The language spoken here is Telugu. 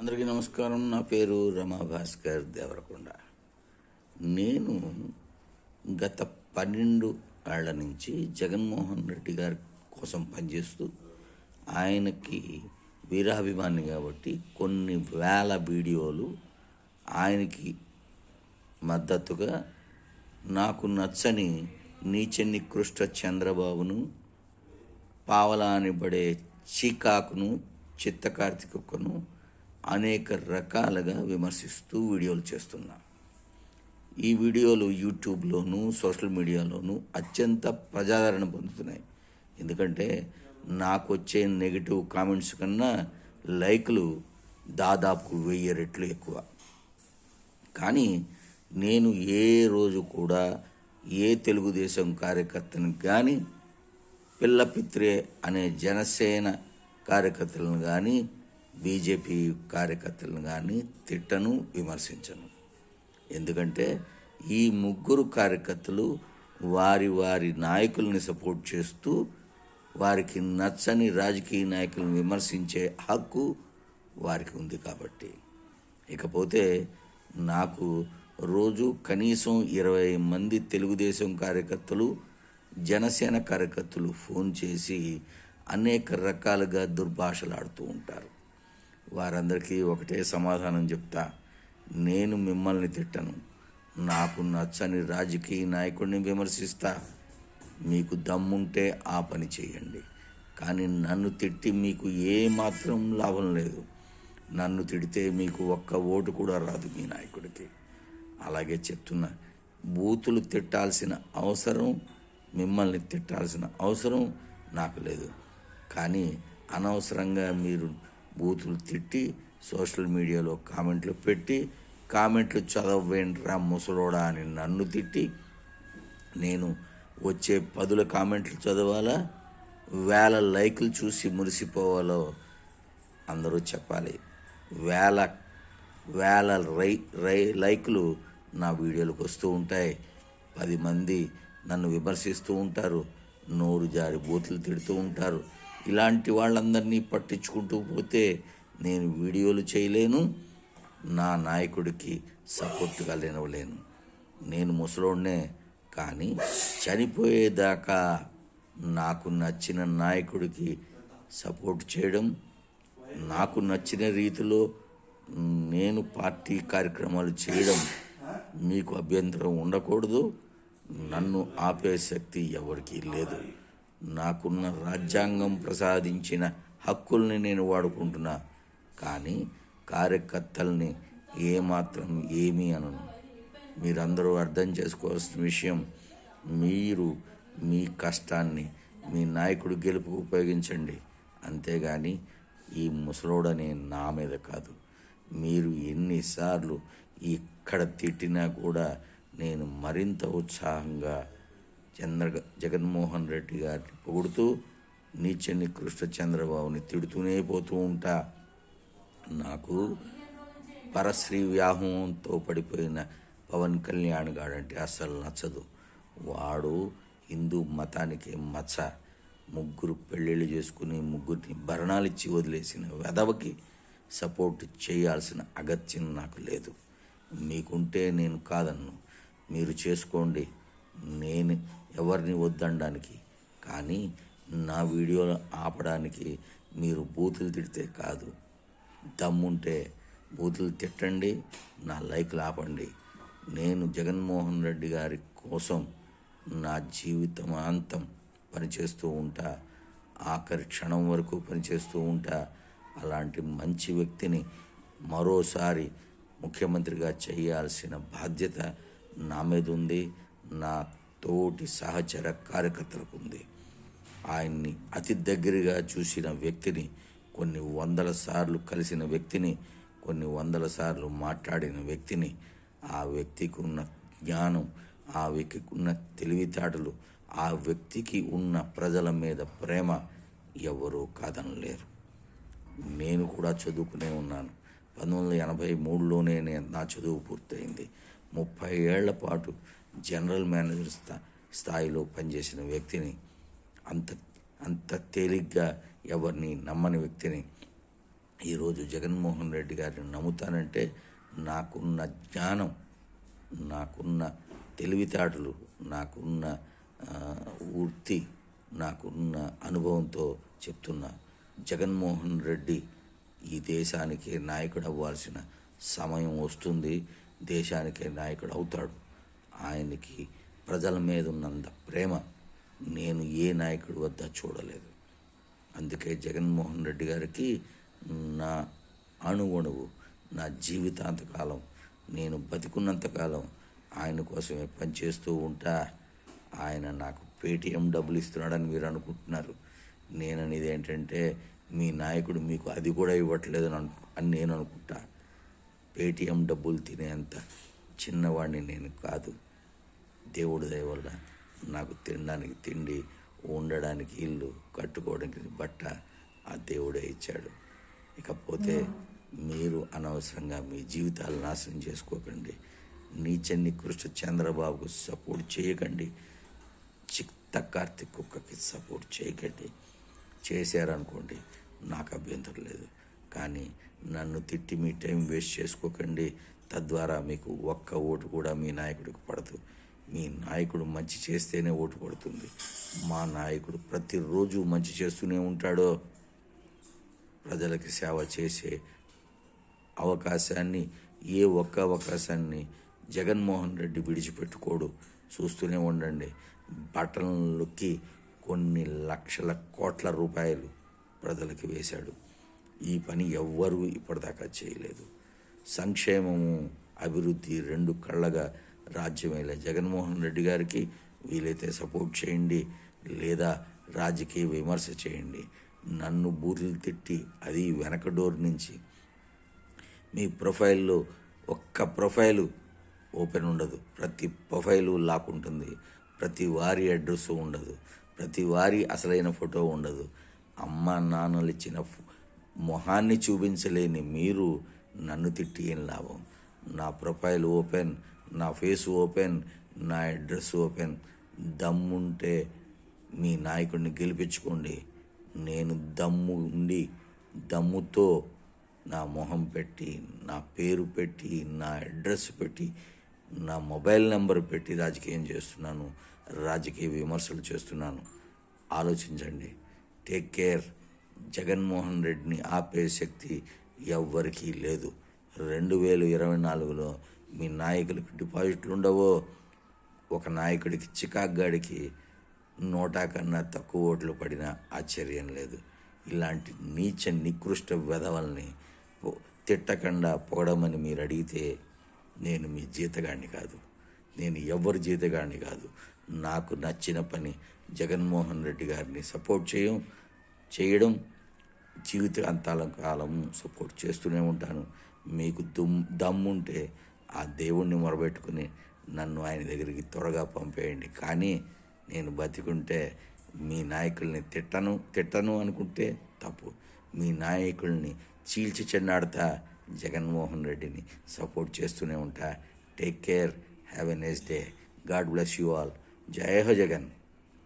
అందరికీ నమస్కారం. నా పేరు రమాభాస్కర్ దేవరకొండ. నేను గత పన్నెండు ఏళ్ళ నుంచి జగన్మోహన్ రెడ్డి గారి కోసం పనిచేస్తూ ఆయనకి వీరాభిమాని కాబట్టి కొన్ని వేల వీడియోలు ఆయనకి మద్దతుగా నాకు నచ్చని నీచ నికృష్ట చంద్రబాబును పావలా అనబడే చీకాకును చిత్తకార్తికను అనేక రకాలుగా విమర్శిస్తూ వీడియోలు చేస్తున్నా. ఈ వీడియోలు యూట్యూబ్లోను సోషల్ మీడియాలోను అత్యంత ప్రజాదరణ పొందుతున్నాయి. ఎందుకంటే నాకు వచ్చే నెగిటివ్ కామెంట్స్ కన్నా లైక్లు దాదాపు వెయ్యి రెట్లు ఎక్కువ. కానీ నేను ఏ రోజు కూడా ఏ తెలుగుదేశం కార్యకర్తను కానీ పిల్లపిత్రే అనే జనసేన కార్యకర్తలను కానీ బీజేపీ కార్యకర్తలను కానీ తిట్టను విమర్శించను. ఎందుకంటే ఈ ముగ్గురు కార్యకర్తలు వారి వారి నాయకుల్ని సపోర్ట్ చేస్తూ వారికి నచ్చని రాజకీయ నాయకులను విమర్శించే హక్కు వారికి ఉంది కాబట్టి. ఇకపోతే నాకు రోజు కనీసం ఇరవై మంది తెలుగుదేశం కార్యకర్తలు జనసేన కార్యకర్తలు ఫోన్ చేసి అనేక రకాలుగా దుర్భాషలాడుతూ ఉంటారు. వారందరికీ ఒకటే సమాధానం చెప్తా. నేను మిమ్మల్ని తిట్టను. నాకు నచ్చని రాజకీయ నాయకుడిని విమర్శిస్తా. మీకు దమ్ముంటే ఆ పని చేయండి. కానీ నన్ను తిట్టి మీకు ఏమాత్రం లాభం లేదు. నన్ను తిడితే మీకు ఒక్క ఓటు కూడా రాదు మీ నాయకుడికి. అలాగే చెప్తున్నా. బూతులు తిట్టాల్సిన అవసరం మిమ్మల్ని తిట్టాల్సిన అవసరం నాకు లేదు. కానీ అనవసరంగా మీరు బూతులు తిట్టి సోషల్ మీడియాలో కామెంట్లు పెట్టి కామెంట్లు చదవేంట్రా ముసలోడా అని నన్ను తిట్టి నేను వచ్చే పదుల కామెంట్లు చదవాలా? వేల లైకులు చూసి మురిసిపోవాలో అందరూ చెప్పాలి. వేల వేల రై రై లైకులు నా వీడియోలకు వస్తూ ఉంటాయి. పది మంది నన్ను విమర్శిస్తూ ఉంటారు. నోరు జారి బూతులు తిడుతూ ఉంటారు. ఇలాంటి వాళ్ళందరినీ పట్టించుకుంటూ పోతే నేను వీడియోలు చేయలేను నా నాయకుడికి సపోర్ట్గా లేనవలేను నేను ముసలోడ్నే కానీ చనిపోయేదాకా నాకు నచ్చిన నాయకుడికి సపోర్ట్ చేయడం నాకు నచ్చిన రీతిలో నేను పార్టీ కార్యక్రమాలు చేయడం మీకు అభ్యంతరం ఉండకూడదు. నన్ను ఆపే శక్తి ఎవరికీ లేదు. నాకున్న రాజ్యాంగం ప్రసాదించిన హక్కుల్ని నేను వాడుకుంటున్నా కానీ కార్యకర్తల్ని ఏమాత్రం ఏమీ అనను. మీరందరూ అర్థం చేసుకోవాల్సిన విషయం మీరు మీ కష్టాన్ని మీ నాయకుడు గెలుపు ఉపయోగించండి. అంతేగాని ఈ ముసలోడనే నా మీద కాదు. మీరు ఎన్నిసార్లు ఇక్కడ తిట్టినా కూడా నేను మరింత ఉత్సాహంగా చంద్ర జగన్మోహన్ రెడ్డి గారిని పొగుడుతూ నీచ నికృష్ట చంద్రబాబుని తిడుతూనే పోతూ ఉంటా. నాకు పరశ్రీ వ్యాహంతో పడిపోయిన పవన్ కళ్యాణ్ గాడంటే అస్సలు నచ్చదు. వాడు హిందూ మతానికి మచ్చ. ముగ్గురు పెళ్ళిళ్ళు చేసుకుని ముగ్గురిని భరణాలిచ్చి వదిలేసిన వెధవకి సపోర్ట్ చేయాల్సిన అగత్యం నాకు లేదు. మీకుంటే నేను కాదన్ను. మీరు చేసుకోండి. నేను ఎవరిని వద్దనడానికి కానీ నా వీడియోలు ఆపడానికి మీరు బూతులు తిడితే కాదు. దమ్ముంటే బూతులు తిట్టండి నా లైక్లు ఆపండి. నేను జగన్మోహన్ రెడ్డి గారి కోసం నా జీవితమాంతం పనిచేస్తూ ఉంటా. ఆఖరి క్షణం వరకు పనిచేస్తూ ఉంటా. అలాంటి మంచి వ్యక్తిని మరోసారి ముఖ్యమంత్రిగా చేయాల్సిన బాధ్యత నా మీద ఉంది. నా తోటి సహచర కార్యకర్తలకు ఉంది ఆయన్ని అతి దగ్గరగా చూసిన వ్యక్తిని కొన్ని వందల సార్లు కలిసిన వ్యక్తిని కొన్ని వందల సార్లు మాట్లాడిన వ్యక్తిని ఆ వ్యక్తికి ఉన్న జ్ఞానం ఆ వ్యక్తికి ఉన్న తెలివితేటలు ఆ వ్యక్తికి ఉన్న ప్రజల మీద ప్రేమ ఎవరూ కాదనలేరు. నేను కూడా చదువుకునే ఉన్నాను. పంతొమ్మిది వందల ఎనభై మూడులోనే నా చదువు పూర్తయింది. ముప్పై ఏళ్ళ పాటు జనరల్ మేనేజర్ స్థా స్థాయిలో పనిచేసిన వ్యక్తిని అంత అంత తేలిగ్గా ఎవరిని నమ్మని వ్యక్తిని ఈరోజు జగన్మోహన్ రెడ్డి గారిని నమ్ముతానంటే నాకున్న జ్ఞానం నాకున్న తెలివితేటలు నాకున్న వృత్తి నాకున్న అనుభవంతో చెప్తున్నా జగన్మోహన్ రెడ్డి ఈ దేశానికి నాయకుడు అవ్వాల్సిన సమయం వస్తుంది దేశానికే నాయకుడు అవుతాడు. ఆయనకి ప్రజల మీద ఉన్నంత ప్రేమ నేను ఏ నాయకుడి వద్ద చూడలేదు. అందుకే జగన్మోహన్ రెడ్డి గారికి నా అణువణువు నా జీవితాంతకాలం నేను బతికున్నంతకాలం ఆయన కోసమే పనిచేస్తూ ఉంటా. ఆయన నాకు పేటీఎం డబ్బులు ఇస్తున్నాడని మీరు అనుకుంటున్నారు. నేను అనేది ఏంటంటే మీ నాయకుడు మీకు అది కూడా ఇవ్వట్లేదు అని అను- అని నేను అనుకుంటా. పేటీఎం డబ్బులు తినేంత చిన్నవాడిని నేను కాదు. దేవుడి దయ వల్ల నాకు తినడానికి తిండి ఉండడానికి ఇల్లు కట్టుకోవడానికి బట్ట ఆ దేవుడే ఇచ్చాడు. ఇకపోతే మీరు అనవసరంగా మీ జీవితాలు నాశనం చేసుకోకండి. నీచ నికృష్ట చంద్రబాబుకు సపోర్ట్ చేయకండి. చిత్త కార్తిక్ కుక్కకి సపోర్ట్ చేయకండి. చేశారనుకోండి నాకు అభ్యంతరం లేదు. కానీ నన్ను తిట్టి మీ టైం వేస్ట్ చేసుకోకండి. తద్వారా మీకు ఒక్క ఓటు కూడా మీ నాయకుడికి పడదు. మీ నాయకుడు మంచి చేస్తేనే ఓటు పడుతుంది. మా నాయకుడు ప్రతిరోజు మంచి చేస్తూనే ఉంటాడో? ప్రజలకి సేవ చేసే అవకాశాన్ని ఏ ఒక్క అవకాశాన్ని జగన్మోహన్ రెడ్డి విడిచిపెట్టుకోడు. చూస్తూనే ఉండండి. బటన్లకి కొన్ని లక్షల కోట్ల రూపాయలు ప్రజలకి వేశాడు. ఈ పని ఎవ్వరూ ఇప్పటిదాకా చేయలేదు. సంక్షేమము అభివృద్ధి రెండు కళ్ళగా రాజ్యమేలే జగన్మోహన్ రెడ్డి గారికి వీలైతే సపోర్ట్ చేయండి లేదా రాజకీయ విమర్శ చేయండి. నన్ను బూతులు తిట్టి అది వెనక డోర్ నుంచి. మీ ప్రొఫైల్లో ఒక్క ప్రొఫైలు ఓపెన్ ఉండదు. ప్రతి ప్రొఫైలు లాక్ ఉంటుంది. ప్రతి వారి అడ్రస్ ఉండదు. ప్రతి వారి అసలైన ఫోటో ఉండదు. అమ్మ నాన్నలు ఇచ్చిన మొహాన్ని చూపించలేని మీరు నన్ను తిట్టి ఏం లాభం? నా ప్రొఫైల్ ఓపెన్ నా ఫేస్ ఓపెన్ నా అడ్రస్ ఓపెన్. దమ్ముంటే మీ నాయకుడిని గెలిపించుకోండి. నేను దమ్ము ఉండి దమ్ముతో నా మొహం పెట్టి నా పేరు పెట్టి నా అడ్రస్ పెట్టి నా మొబైల్ నెంబర్ పెట్టి రాజకీయం చేస్తున్నాను రాజకీయ విమర్శలు చేస్తున్నాను. ఆలోచించండి. Take care. జగన్మోహన్ రెడ్డిని ఆపే శక్తి ఎవ్వరికీ లేదు. రెండు వేల ఇరవై నాలుగులో మీ నాయకులకు డిపాజిట్లు ఉండవో ఒక నాయకుడికి చికాగ్గాడికి నోటా కన్నా తక్కువ ఓట్లు పడినా ఆశ్చర్యం లేదు. ఇలాంటి నీచ నికృష్ట వెధవల్ని తిట్టకుండా పొగడమని మీరు అడిగితే నేను మీ జీతగాడిని కాదు. నేను ఎవరి జీతగాడిని కాదు. నాకు నచ్చిన పని జగన్మోహన్ రెడ్డి గారిని సపోర్ట్ చేయం చేయడం జీవితాంతాల కాలం సపోర్ట్ చేస్తూనే ఉంటాను. మీకు దుమ్ దమ్ముంటే ఆ దేవుణ్ణి మొరబెట్టుకుని నన్ను ఆయన దగ్గరికి త్వరగా పంపేయండి. కానీ నేను బతికుంటే మీ నాయకుల్ని తిట్టను తిట్టను అనుకుంటే తప్పు. మీ నాయకుల్ని చీల్చి చెన్నాడుతా జగన్మోహన్ రెడ్డిని సపోర్ట్ చేస్తూనే ఉంటా. Take care have a next day. God bless you all. జయ హో జగన్.